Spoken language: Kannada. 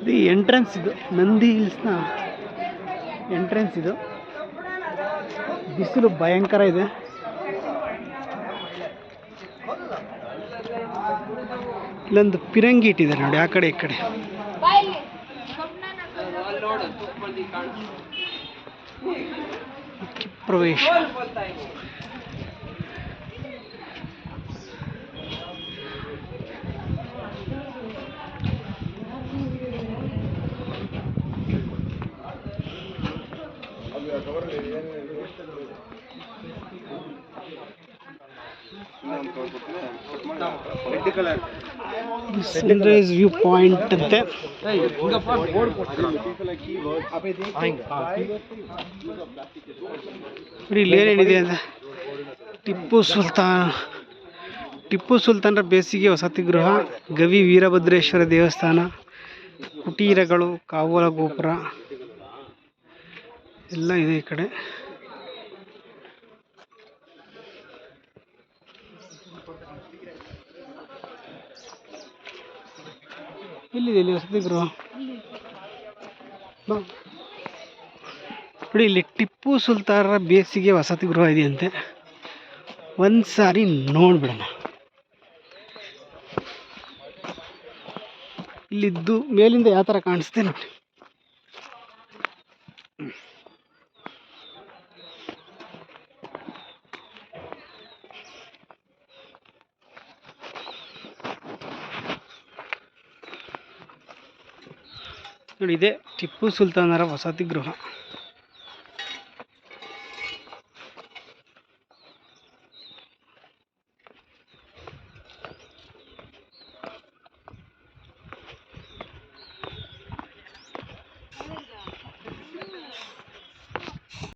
ಇದು ಎಂಟ್ರೆನ್ಸ್ ಇದು. ನಂದಿ ಹಿಲ್ಸ್ನ ಎಂಟ್ರೆನ್ಸ್ ಇದು. ಬಿಸಿಲು ಭಯಂಕರ ಇದೆ. ಇಲ್ಲೊಂದು ಪಿರಂಗಿ ಇಟ್ಟಿದೆ ನೋಡಿ ಆ ಕಡೆ ಈ ಕಡೆ. ಪ್ರವೇಶ. ಸನ್ರೈಸ್ ವ್ಯೂ ಪಾಯಿಂಟ್ ಅಂತೆ ಇಲ್ಲಿ ಏನೇನಿದೆ ಅಂತ. ಟಿಪ್ಪು ಸುಲ್ತಾನ್. ಟಿಪ್ಪು ಸುಲ್ತಾನರ ಬೇಸಿಗೆ ವಸತಿ ಗೃಹ, ಗವಿ ವೀರಭದ್ರೇಶ್ವರ ದೇವಸ್ಥಾನ, ಕುಟೀರಗಳು, ಕಾವಲ ಗೋಪುರ. ಎಲ್ಲ ಇದೆ ಈ ಕಡೆ. ಎಲ್ಲಿದೆ ಇಲ್ಲಿ ವಸತಿ ಗೃಹ. ನೋಡಿ, ಇಲ್ಲಿ ಟಿಪ್ಪು ಸುಲ್ತಾನರ ಬೇಸಿಗೆ ವಸತಿ ಗೃಹ ಇದೆಯಂತೆ. ಒಂದು ಸಾರಿ ನೋಡ್ಬಿಡೋಣ. ಇಲ್ಲಿದ್ದು ಮೇಲಿಂದ ಯಾವ ಥರ ಕಾಣಿಸ್ತೆ ನೋಡಿ. ಇದೆ ಟಿಪ್ಪು ಸುಲ್ತಾನರ ವಸತಿ ಗೃಹ.